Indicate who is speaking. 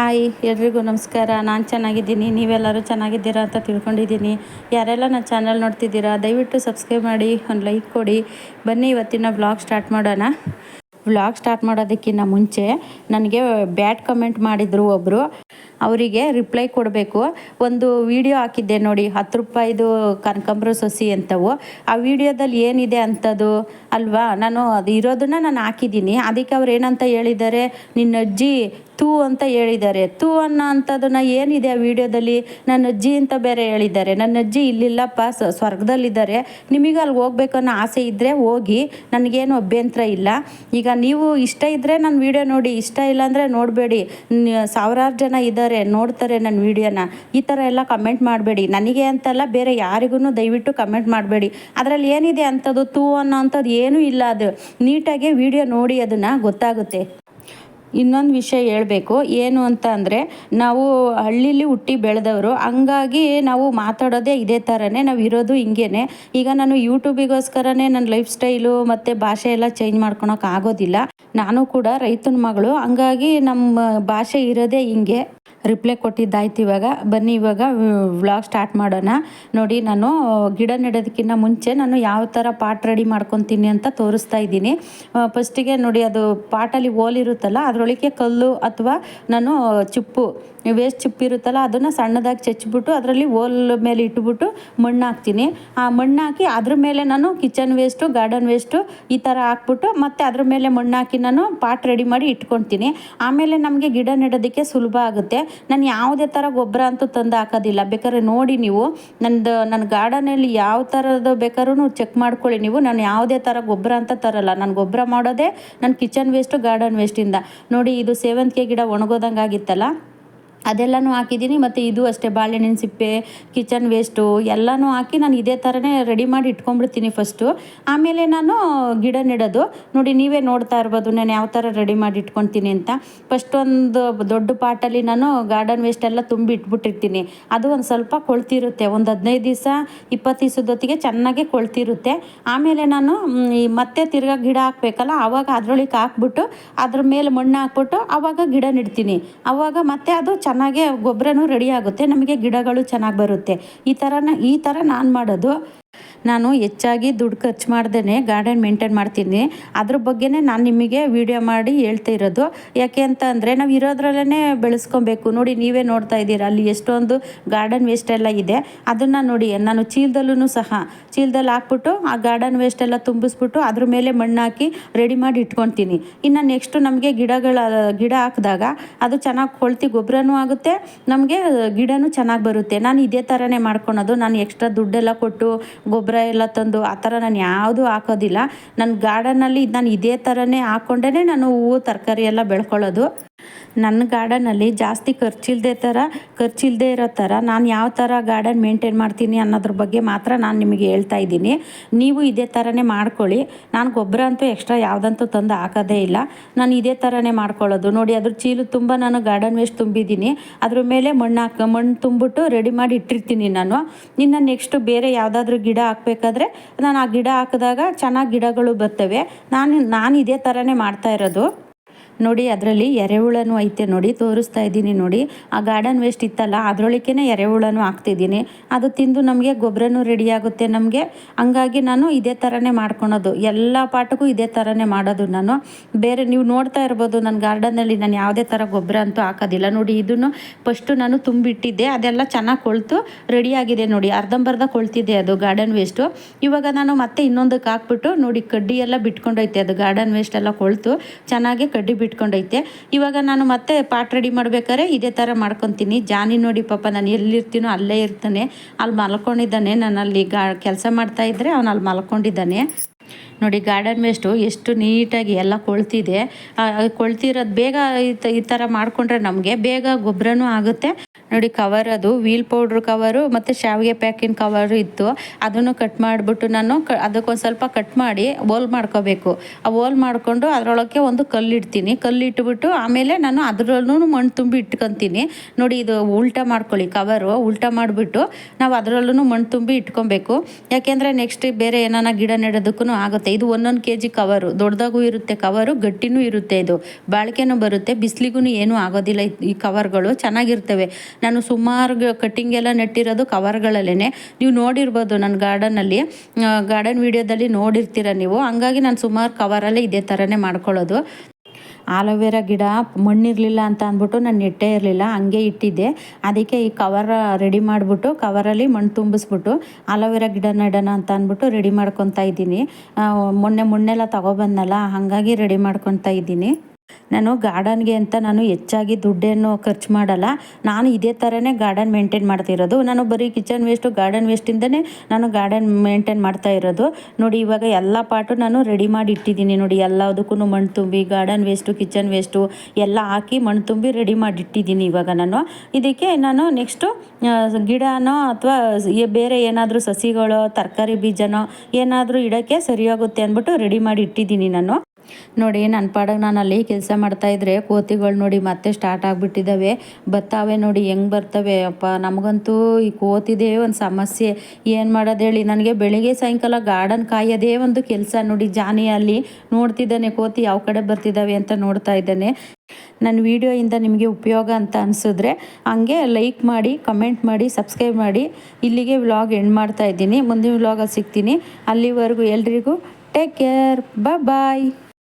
Speaker 1: Hi, ಎಲ್ರಿಗೂ ನಮಸ್ಕಾರ. ನಾನು ಚೆನ್ನಾಗಿದ್ದೀನಿ. ನೀವೆಲ್ಲರೂ ಚೆನ್ನಾಗಿದ್ದೀರಾ ಅಂತ ತಿಳ್ಕೊಂಡಿದ್ದೀನಿ. ಯಾರೆಲ್ಲ ನನ್ನ ಚಾನಲ್ ನೋಡ್ತಿದ್ದೀರಾ, ದಯವಿಟ್ಟು ಸಬ್ಸ್ಕ್ರೈಬ್ ಮಾಡಿ, ಒಂದು ಲೈಕ್ ಕೊಡಿ. ಬನ್ನಿ ಇವತ್ತಿನ ಬ್ಲಾಗ್ ಸ್ಟಾರ್ಟ್ ಮಾಡೋಣ. ವ್ಲಾಗ್ ಸ್ಟಾರ್ಟ್ ಮಾಡೋದಕ್ಕಿಂತ ಮುಂಚೆ ನನಗೆ ಬ್ಯಾಡ್ ಕಮೆಂಟ್ ಮಾಡಿದರು ಒಬ್ಬರು ಅವರಿಗೆ ರಿಪ್ಲೈ ಕೊಡಬೇಕು. ಒಂದು ವಿಡಿಯೋ ಹಾಕಿದ್ದೆ ನೋಡಿ, ಹತ್ತು ರೂಪಾಯಿದು ಕನಕಾಂಬ್ರ ಸೊಸಿ ಅಂತವು. ಆ ವಿಡಿಯೋದಲ್ಲಿ ಏನಿದೆ ಅಂಥದ್ದು ಅಲ್ವಾ? ನಾನು ಅದು ಇರೋದನ್ನ ನಾನು ಹಾಕಿದ್ದೀನಿ. ಅದಕ್ಕೆ ಅವ್ರು ಏನಂತ ಹೇಳಿದ್ದಾರೆ? ನಿನ್ನ ಅಜ್ಜಿ ತೂ ಅಂತ ಹೇಳಿದ್ದಾರೆ. ತೂ ಅನ್ನೋ ಅಂಥದ್ದನ್ನ ಏನಿದೆ ಆ ವಿಡಿಯೋದಲ್ಲಿ? ನನ್ನ ಅಜ್ಜಿ ಅಂತ ಬೇರೆ ಹೇಳಿದ್ದಾರೆ. ನನ್ನ ಅಜ್ಜಿ ಇಲ್ಲಿಲ್ಲಪ್ಪ ಸ್ವರ್ಗದಲ್ಲಿದ್ದಾರೆ. ನಿಮಗೆ ಅಲ್ಲಿ ಹೋಗ್ಬೇಕು ಅನ್ನೋ ಆಸೆ ಇದ್ದರೆ ಹೋಗಿ. ನನಗೇನು ಅಭ್ಯಂತರ ಇಲ್ಲ. ಈಗ ನೀವು ಇಷ್ಟ ಇದ್ದರೆ ನನ್ನ ವಿಡಿಯೋ ನೋಡಿ. ಇಷ್ಟ ಇಲ್ಲ ಅಂದರೆ ನೋಡಬೇಡಿ. ಸಾವಿರಾರು ಜನ ಇದ್ದಾರೆ, ನೋಡ್ತಾರೆ ನನ್ನ ವಿಡಿಯೋನ. ಈ ಥರ ಎಲ್ಲ ಕಮೆಂಟ್ ಮಾಡಬೇಡಿ. ನನಗೆ ಅಂತಲ್ಲ ಬೇರೆ ಯಾರಿಗೂ ದಯವಿಟ್ಟು ಕಮೆಂಟ್ ಮಾಡಬೇಡಿ. ಅದರಲ್ಲಿ ಏನಿದೆ ಅಂಥದ್ದು ತೂ ಅನ್ನೋ ಅಂಥದ್ದು ಏನೂ ಇಲ್ಲ. ಅದು ನೀಟಾಗಿ ವಿಡಿಯೋ ನೋಡಿ, ಅದನ್ನು ಗೊತ್ತಾಗುತ್ತೆ. ಇನ್ನೊಂದು ವಿಷಯ ಹೇಳಬೇಕು. ಏನು ಅಂತ ಅಂದರೆ, ನಾವು ಹಳ್ಳಿಲಿ ಹುಟ್ಟಿ ಬೆಳೆದವರು, ಹಂಗಾಗಿ ನಾವು ಮಾತಾಡೋದೇ ಇದೇ ಥರನೇ ನಾವು ಇರೋದು ಹಿಂಗೇನೆ. ಈಗ ನಾನು ಯೂಟ್ಯೂಬಿಗೋಸ್ಕರನೇ ನನ್ನ ಲೈಫ್ ಸ್ಟೈಲು ಮತ್ತು ಭಾಷೆ ಎಲ್ಲ ಚೇಂಜ್ ಮಾಡ್ಕೊಳಕ್ಕೆ ಆಗೋದಿಲ್ಲ. ನಾನು ಕೂಡ ರೈತನ ಮಗಳು, ಹಂಗಾಗಿ ನಮ್ಮ ಭಾಷೆ ಇರೋದೇ ಹಿಂಗೆ. ರಿಪ್ಲೈ ಕೊಟ್ಟಿದ್ದಾಯ್ತು ಇವಾಗ. ಬನ್ನಿ ಇವಾಗ ವ್ಲಾಗ್ ಸ್ಟಾರ್ಟ್ ಮಾಡೋಣ. ನೋಡಿ, ನಾನು ಗಿಡ ನೆಡೋದಕ್ಕಿಂತ ಮುಂಚೆ ನಾನು ಯಾವ ಥರ ಪಾಟ್ ರೆಡಿ ಮಾಡ್ಕೊತೀನಿ ಅಂತ ತೋರಿಸ್ತಾ ಇದ್ದೀನಿ. ಫಸ್ಟಿಗೆ ನೋಡಿ, ಅದು ಪಾಟಲ್ಲಿ ಓಲಿರುತ್ತಲ್ಲ ಅದರೊಳಗೆ ಕಲ್ಲು ಅಥವಾ ನಾನು ಚಿಪ್ಪು, ವೇಸ್ಟ್ ಚಿಪ್ಪು ಇರುತ್ತಲ್ಲ, ಅದನ್ನು ಸಣ್ಣದಾಗಿ ಚಚ್ಚಿಬಿಟ್ಟು ಅದರಲ್ಲಿ ಓಲ್ ಮೇಲೆ ಇಟ್ಬಿಟ್ಟು ಮಣ್ಣು ಹಾಕ್ತೀನಿ. ಆ ಮಣ್ಣು ಹಾಕಿ ಅದ್ರ ಮೇಲೆ ನಾನು ಕಿಚನ್ ವೇಸ್ಟು, ಗಾರ್ಡನ್ ವೇಸ್ಟು ಈ ಥರ ಹಾಕ್ಬಿಟ್ಟು ಮತ್ತೆ ಅದ್ರ ಮೇಲೆ ಮಣ್ಣು ಹಾಕಿ ನಾನು ಪಾಟ್ ರೆಡಿ ಮಾಡಿ ಇಟ್ಕೊತೀನಿ ಆಮೇಲೆ ನಮಗೆ ಗಿಡ ನೆಡೋದಕ್ಕೆ ಸುಲಭ ಆಗುತ್ತೆ. ನಾನು ಯಾವುದೇ ಥರ ಗೊಬ್ಬರ ಅಂತೂ ತಂದು ಹಾಕೋದಿಲ್ಲ. ಬೇಕಾದ್ರೆ ನೋಡಿ ನೀವು, ನಂದು, ನನ್ನ ಗಾರ್ಡನಲ್ಲಿ ಯಾವ ಥರದ್ದು ಬೇಕಾದ್ರೂ ಚೆಕ್ ಮಾಡ್ಕೊಳ್ಳಿ ನೀವು. ನಾನು ಯಾವುದೇ ಥರ ಗೊಬ್ಬರ ಅಂತ ತರಲ್ಲ. ನಾನು ಗೊಬ್ಬರ ಮಾಡೋದೇ ನನ್ನ ಕಿಚನ್ ವೇಸ್ಟು, ಗಾರ್ಡನ್ ವೇಸ್ಟಿಂದ. ನೋಡಿ ಇದು ಸೇವಂತಿಗೆ ಗಿಡ ಒಣಗೋದಂಗೆ ಆಗಿತ್ತಲ್ಲ ಅದೆಲ್ಲನೂ ಹಾಕಿದ್ದೀನಿ ಮತ್ತು ಇದು ಅಷ್ಟೇ ಬಾಳೆಹಣ್ಣಿನ ಸಿಪ್ಪೆ ಕಿಚನ್ ವೇಸ್ಟು ಎಲ್ಲನೂ ಹಾಕಿ ನಾನು ಇದೇ ಥರನೇ ರೆಡಿ ಮಾಡಿ ಇಟ್ಕೊಂಡ್ಬಿಡ್ತೀನಿ ಫಸ್ಟು ಆಮೇಲೆ ನಾನು ಗಿಡ ನೆಡೋದು. ನೋಡಿ ನೀವೇ ನೋಡ್ತಾ ಇರ್ಬೋದು ನಾನು ಯಾವ ಥರ ರೆಡಿ ಮಾಡಿ ಇಟ್ಕೊತೀನಿ ಅಂತ. ಫಸ್ಟ್ ಒಂದು ದೊಡ್ಡ ಪಾಟಲ್ಲಿ ನಾನು ಗಾರ್ಡನ್ ವೇಸ್ಟ್ ಎಲ್ಲ ತುಂಬಿ ಇಟ್ಬಿಟ್ಟಿರ್ತೀನಿ. ಅದು ಒಂದು ಸ್ವಲ್ಪ ಕೊಳ್ತಿರುತ್ತೆ. ಒಂದು ಹದಿನೈದು ದಿವಸ ಇಪ್ಪತ್ತು ದಿವಸದೊತ್ತಿಗೆ ಚೆನ್ನಾಗೆ ಕೊಳ್ತಿರುತ್ತೆ. ಆಮೇಲೆ ನಾನು ಈ ಮತ್ತೆ ತಿರ್ಗಾ ಗಿಡ ಹಾಕ್ಬೇಕಲ್ಲ ಆವಾಗ ಅದ್ರೊಳಗೆ ಹಾಕ್ಬಿಟ್ಟು ಅದ್ರ ಮೇಲೆ ಮಣ್ಣು ಹಾಕ್ಬಿಟ್ಟು ಆವಾಗ ಗಿಡ ನೆಡ್ತೀನಿ. ಆವಾಗ ಮತ್ತೆ ಅದು ಚೆನ್ನಾಗೆ ಗೊಬ್ಬರನೂ ರೆಡಿ ಆಗುತ್ತೆ ನಮಗೆ ಗಿಡಗಳು ಚೆನ್ನಾಗಿ ಬರುತ್ತೆ. ಈ ಥರನ ಈ ಥರ ನಾನು ಮಾಡೋದು. ನಾನು ಹೆಚ್ಚಾಗಿ ದುಡ್ಡು ಖರ್ಚು ಮಾಡ್ದೇ ಗಾರ್ಡನ್ ಮೇಂಟೈನ್ ಮಾಡ್ತೀನಿ. ಅದ್ರ ಬಗ್ಗೆನೇ ನಾನು ನಿಮಗೆ ವಿಡಿಯೋ ಮಾಡಿ ಹೇಳ್ತಾ ಇರೋದು. ಯಾಕೆ ಅಂತ ಅಂದರೆ ನಾವು ಇರೋದ್ರಲ್ಲೇ ಬೆಳೆಸ್ಕೊಬೇಕು. ನೋಡಿ ನೀವೇ ನೋಡ್ತಾ ಇದ್ದೀರಾ, ಅಲ್ಲಿ ಎಷ್ಟೊಂದು ಗಾರ್ಡನ್ ವೇಸ್ಟ್ ಎಲ್ಲ ಇದೆ. ಅದನ್ನು ನೋಡಿ, ನಾನು ಚೀಲದಲ್ಲೂ ಸಹ, ಚೀಲದಲ್ಲಿ ಹಾಕ್ಬಿಟ್ಟು ಆ ಗಾರ್ಡನ್ ವೇಸ್ಟ್ ಎಲ್ಲ ತುಂಬಿಸ್ಬಿಟ್ಟು ಅದ್ರ ಮೇಲೆ ಮಣ್ಣು ಹಾಕಿ ರೆಡಿ ಮಾಡಿ ಇಟ್ಕೊತೀನಿ ಇನ್ನು ನೆಕ್ಸ್ಟು ನಮಗೆ ಗಿಡಗಳ, ಗಿಡ ಹಾಕಿದಾಗ ಅದು ಚೆನ್ನಾಗಿ ಕೊಳ್ತಿ ಗೊಬ್ಬರನೂ ಆಗುತ್ತೆ, ನಮಗೆ ಗಿಡನೂ ಚೆನ್ನಾಗಿ ಬರುತ್ತೆ. ನಾನು ಇದೇ ಥರನೇ ಮಾಡ್ಕೊಳೋದು. ನಾನು ಎಕ್ಸ್ಟ್ರಾ ದುಡ್ಡೆಲ್ಲ ಕೊಟ್ಟು ಗೊಬ್ಬರ ಎಲ್ಲ ತಂದು ಆ ಥರ ನಾನು ಯಾವುದೂ ಹಾಕೋದಿಲ್ಲ. ನನ್ನ ಗಾರ್ಡನಲ್ಲಿ ನಾನು ಇದೇ ಥರನೇ ಹಾಕ್ಕೊಂಡೇ ನಾನು ಹೂವು, ತರಕಾರಿ ಎಲ್ಲ ಬೆಳ್ಕೊಳ್ಳೋದು. ನನ್ನ ಗಾರ್ಡನಲ್ಲಿ ಜಾಸ್ತಿ ಖರ್ಚಿಲ್ಲದೆ ಥರ ಖರ್ಚಿಲ್ಲದೆ ಇರೋ ಥರ ನಾನು ಯಾವ ಥರ ಗಾರ್ಡನ್ ಮೇಂಟೈನ್ ಮಾಡ್ತೀನಿ ಅನ್ನೋದ್ರ ಬಗ್ಗೆ ಮಾತ್ರ ನಾನು ನಿಮಗೆ ಹೇಳ್ತಾ ಇದ್ದೀನಿ. ನೀವು ಇದೇ ಥರನೇ ಮಾಡ್ಕೊಳ್ಳಿ. ನಾನು ಗೊಬ್ಬರ ಅಂತೂ ಎಕ್ಸ್ಟ್ರಾ ಯಾವುದಂತೂ ತಂದು ಹಾಕೋದೇ ಇಲ್ಲ. ನಾನು ಇದೇ ಥರನೇ ಮಾಡ್ಕೊಳ್ಳೋದು. ನೋಡಿ, ಅದ್ರ ಚೀಲು ತುಂಬ ನಾನು ಗಾರ್ಡನ್ ವೇಸ್ಟ್ ತುಂಬಿದ್ದೀನಿ. ಅದ್ರ ಮೇಲೆ ಮಣ್ಣು ಹಾಕಿ, ಮಣ್ಣು ತುಂಬಿಟ್ಟು ರೆಡಿ ಮಾಡಿ ಇಟ್ಟಿರ್ತೀನಿ ನಾನು. ಇನ್ನು ನೆಕ್ಸ್ಟು ಬೇರೆ ಯಾವುದಾದ್ರೂ ಗಿಡ ಹಾಕಬೇಕಾದ್ರೆ ನಾನು ಆ ಗಿಡ ಹಾಕಿದಾಗ ಚೆನ್ನಾಗಿ ಗಿಡಗಳು ಬರ್ತವೆ. ನಾನು ನಾನು ಇದೇ ಥರನೇ ಮಾಡ್ತಾ ಇರೋದು. ನೋಡಿ, ಅದರಲ್ಲಿ ಎರೆಹುಳನೂ ಐತೆ ನೋಡಿ, ತೋರಿಸ್ತಾ ಇದ್ದೀನಿ ನೋಡಿ. ಆ ಗಾರ್ಡನ್ ವೇಸ್ಟ್ ಇತ್ತಲ್ಲ ಅದರೊಳಕ್ಕೇ ಎರೆಹುಳನೂ ಹಾಕ್ತಿದ್ದೀನಿ ಅದು ತಿಂದು ನಮಗೆ ಗೊಬ್ಬರನೂ ರೆಡಿ ಆಗುತ್ತೆ ನಮಗೆ. ಹಂಗಾಗಿ ನಾನು ಇದೇ ಥರನೇ ಮಾಡ್ಕೊಳೋದು. ಎಲ್ಲ ಪಾಟಕ್ಕೂ ಇದೇ ಥರನೇ ಮಾಡೋದು ನಾನು. ಬೇರೆ ನೀವು ನೋಡ್ತಾ ಇರ್ಬೋದು ನನ್ನ ಗಾರ್ಡನಲ್ಲಿ ನಾನು ಯಾವುದೇ ಥರ ಗೊಬ್ಬರ ಅಂತೂ ಹಾಕೋದಿಲ್ಲ. ನೋಡಿ, ಇದನ್ನು ಫಸ್ಟು ನಾನು ತುಂಬಿಟ್ಟಿದ್ದೆ. ಅದೆಲ್ಲ ಚೆನ್ನಾಗಿ ಕೊಳ್ತು ರೆಡಿಯಾಗಿದೆ ನೋಡಿ. ಅರ್ಧಂಬರ್ಧ ಕೊಳ್ತಿದೆ ಅದು ಗಾರ್ಡನ್ ವೇಸ್ಟು ಇವಾಗ ನಾನು ಮತ್ತೆ ಇನ್ನೊಂದಕ್ಕೆ ಹಾಕ್ಬಿಟ್ಟು ನೋಡಿ, ಕಡ್ಡಿ ಎಲ್ಲ ಬಿಟ್ಕೊಂಡೈತೆ ಅದು ಗಾರ್ಡನ್ ವೇಸ್ಟ್ ಎಲ್ಲ ಕೊಳ್ತು. ಚೆನ್ನಾಗಿ ಕಡ್ಡಿ ಬಿಟ್ಕೊಂಡೈತೆ ಇವಾಗ ನಾನು ಮತ್ತೆ ಪಾಟ್ ರೆಡಿ ಮಾಡ್ಬೇಕಾದ್ರೆ ಇದೇ ಥರ ಮಾಡ್ಕೊತೀನಿ. ಜಾನಿ ನೋಡಿ ಪಾಪ ನಾನು ಎಲ್ಲಿರ್ತೀನೋ ಅಲ್ಲೇ ಇರ್ತಾನೆ. ಅಲ್ಲಿ ಮಲ್ಕೊಂಡಿದ್ದಾನೆ. ನಾನು ಅಲ್ಲಿ ಗಾ ಕೆಲಸ ಮಾಡ್ತಾ ಇದ್ದರೆ ಅವನು ಅಲ್ಲಿ ಮಲ್ಕೊಂಡಿದ್ದಾನೆ. ನೋಡಿ ಗಾರ್ಡನ್ ವೇಸ್ಟು ಎಷ್ಟು ನೀಟಾಗಿ ಎಲ್ಲ ಕೊಳ್ತಿದೆ. ಕೊಳ್ತಿರೋದು ಬೇಗ ಈ ಥರ ಮಾಡಿಕೊಂಡ್ರೆ ನಮಗೆ ಬೇಗ ಗೊಬ್ಬರನೂ ಆಗುತ್ತೆ. ನೋಡಿ ಕವರ್ ಅದು ವೀಲ್ ಪೌಡ್ರ್ ಕವರು ಮತ್ತು ಶಾವಿಗೆ ಪ್ಯಾಕಿನ ಕವರು ಇತ್ತು. ಅದನ್ನು ಕಟ್ ಮಾಡಿಬಿಟ್ಟು ನಾನು ಕ, ಅದಕ್ಕೊಂದು ಸ್ವಲ್ಪ ಕಟ್ ಮಾಡಿ ಓಲ್ ಮಾಡ್ಕೋಬೇಕು. ಆ ಓಲ್ ಮಾಡಿಕೊಂಡು ಅದರೊಳಗೆ ಒಂದು ಕಲ್ಲು ಇಡ್ತೀನಿ ಕಲ್ಲು ಇಟ್ಬಿಟ್ಟು ಆಮೇಲೆ ನಾನು ಅದರಲ್ಲೂ ಮಣ್ಣು ತುಂಬಿ ಇಟ್ಕೊತೀನಿ. ನೋಡಿ, ಇದು ಉಲ್ಟಾ ಮಾಡ್ಕೊಳ್ಳಿ ಕವರು ಉಲ್ಟಾ ಮಾಡಿಬಿಟ್ಟು ನಾವು ಅದರಲ್ಲೂ ಮಣ್ಣು ತುಂಬಿ ಇಟ್ಕೊಬೇಕು. ಯಾಕೆಂದರೆ ನೆಕ್ಸ್ಟ್ ಬೇರೆ ಏನಾನ ಗಿಡ ನೆಡೋದಕ್ಕೂ ಆಗುತ್ತೆ. ಇದು ಒಂದೊಂದು ಕೆ ಜಿ ಕವರು ದೊಡ್ಡದಾಗೂ ಇರುತ್ತೆ ಕವರು ಗಟ್ಟಿನೂ ಇರುತ್ತೆ ಇದು. ಬಾಳಿಕೆನೂ ಬರುತ್ತೆ ಬಿಸಿಲಿಗೂ ಏನೂ ಆಗೋದಿಲ್ಲ ಈ ಕವರ್ಗಳು ಚೆನ್ನಾಗಿರ್ತವೆ. ನಾನು ಸುಮಾರು ಕಟ್ಟಿಂಗ್ ಎಲ್ಲ ನೆಟ್ಟಿರೋದು ಕವರ್ಗಳಲ್ಲೇ ನೀವು ನೋಡಿರ್ಬೋದು ನನ್ನ ಗಾರ್ಡನಲ್ಲಿ ಗಾರ್ಡನ್ ವಿಡಿಯೋದಲ್ಲಿ ನೋಡಿರ್ತೀರ ನೀವು. ಹಂಗಾಗಿ ನಾನು ಸುಮಾರು ಕವರಲ್ಲೇ ಇದೇ ಥರನೇ ಮಾಡ್ಕೊಳ್ಳೋದು. ಆಲೋವೆರಾ ಗಿಡ ಮಣ್ಣಿರಲಿಲ್ಲ ಅಂತ ಅಂದ್ಬಿಟ್ಟು ನಾನು ನೆಟ್ಟೇ ಇರಲಿಲ್ಲ, ಹಂಗೆ ಇಟ್ಟಿದ್ದೆ. ಅದಕ್ಕೆ ಈ ಕವರ್ ರೆಡಿ ಮಾಡಿಬಿಟ್ಟು ಕವರಲ್ಲಿ ಮಣ್ಣು ತುಂಬಿಸ್ಬಿಟ್ಟು, ಆಲೋವೆರಾ ಗಿಡ ನೆಡೋಣ ಅಂತ ಅಂದ್ಬಿಟ್ಟು ರೆಡಿ ಮಾಡ್ಕೊತಾ ಇದ್ದೀನಿ. ಮೊನ್ನೆ ಮೊನ್ನೆಲ್ಲ ತಗೊಬಂದಲ್ಲ ಹಾಗಾಗಿ ರೆಡಿ ಮಾಡ್ಕೊತಾ ಇದ್ದೀನಿ. ನಾನು ಗಾರ್ಡನ್ಗೆ ಅಂತ ನಾನು ಹೆಚ್ಚಾಗಿ ದುಡ್ಡೇನು ಖರ್ಚು ಮಾಡಲ್ಲ. ನಾನು ಇದೇ ಥರನೇ ಗಾರ್ಡನ್ ಮೇಂಟೈನ್ ಮಾಡ್ತಿರೋದು ನಾನು ಬರೀ ಕಿಚನ್ ವೇಸ್ಟು, ಗಾರ್ಡನ್ ವೇಸ್ಟಿಂದನೇ ನಾನು ಗಾರ್ಡನ್ ಮೇಂಟೈನ್ ಮಾಡ್ತಾ ಇರೋದು. ನೋಡಿ, ಇವಾಗ ಎಲ್ಲ ಪಾಟು ನಾನು ರೆಡಿ ಮಾಡಿ ಇಟ್ಟಿದ್ದೀನಿ. ನೋಡಿ ಎಲ್ಲದಕ್ಕೂ ಮಣ್ಣು ತುಂಬಿ, ಗಾರ್ಡನ್ ವೇಸ್ಟು, ಕಿಚನ್ ವೇಸ್ಟು ಎಲ್ಲ ಹಾಕಿ ಮಣ್ಣು ತುಂಬಿ ರೆಡಿ ಮಾಡಿ ಇಟ್ಟಿದ್ದೀನಿ ಇವಾಗ ನಾನು. ಇದಕ್ಕೆ ನಾನು ನೆಕ್ಸ್ಟು ಗಿಡನೋ ಅಥವಾ ಬೇರೆ ಏನಾದರೂ ಸಸಿಗಳೋ, ತರಕಾರಿ ಬೀಜನೋ ಏನಾದರೂ ಇಡೋಕ್ಕೆ ಸರಿಯಾಗುತ್ತೆ ಅಂದ್ಬಿಟ್ಟು ರೆಡಿ ಮಾಡಿ ಇಟ್ಟಿದ್ದೀನಿ ನಾನು. ನೋಡಿ ನನ್ನ ಪಾಡಗೆ ನಾನು ಅಲ್ಲಿ ಕೆಲಸ ಮಾಡ್ತಾಯಿದ್ರೆ ಕೋತಿಗಳು ನೋಡಿ ಮತ್ತೆ ಸ್ಟಾರ್ಟ್ ಆಗಿಬಿಟ್ಟಿದ್ದಾವೆ ಬರ್ತಾವೆ ನೋಡಿ, ಹೆಂಗೆ ಬರ್ತವೆ? ಅಪ್ಪ, ನಮಗಂತೂ ಈ ಕೋತಿದೇ ಒಂದು ಸಮಸ್ಯೆ. ಏನು ಮಾಡೋದು ಹೇಳಿ? ನನಗೆ ಬೆಳಿಗ್ಗೆ ಸಾಯಂಕಾಲ ಗಾರ್ಡನ್ ಕಾಯೋದೇ ಒಂದು ಕೆಲಸ ನೋಡಿ, ಜಾನಿ ಅಲ್ಲಿ ನೋಡ್ತಿದ್ದಾನೆ ಕೋತಿ ಯಾವ ಕಡೆ ಬರ್ತಿದ್ದಾವೆ ಅಂತ ನೋಡ್ತಾ ಇದ್ದಾನೆ. ನನ್ನ ವಿಡಿಯೋಯಿಂದ ನಿಮಗೆ ಉಪಯೋಗ ಅಂತ ಅನಿಸಿದ್ರೆ ಹಂಗೆ ಲೈಕ್ ಮಾಡಿ ಕಮೆಂಟ್ ಮಾಡಿ ಸಬ್ಸ್ಕ್ರೈಬ್ ಮಾಡಿ. ಇಲ್ಲಿಗೆ ವ್ಲಾಗ್ ಎಂಡ್ ಮಾಡ್ತಾ ಇದ್ದೀನಿ. ಮುಂದಿನ ವ್ಲಾಗಲ್ಲಿ ಸಿಗ್ತೀನಿ. ಅಲ್ಲಿವರೆಗೂ ಎಲ್ರಿಗೂ ಟೇಕ್ ಕೇರ್ ಬಾಯ್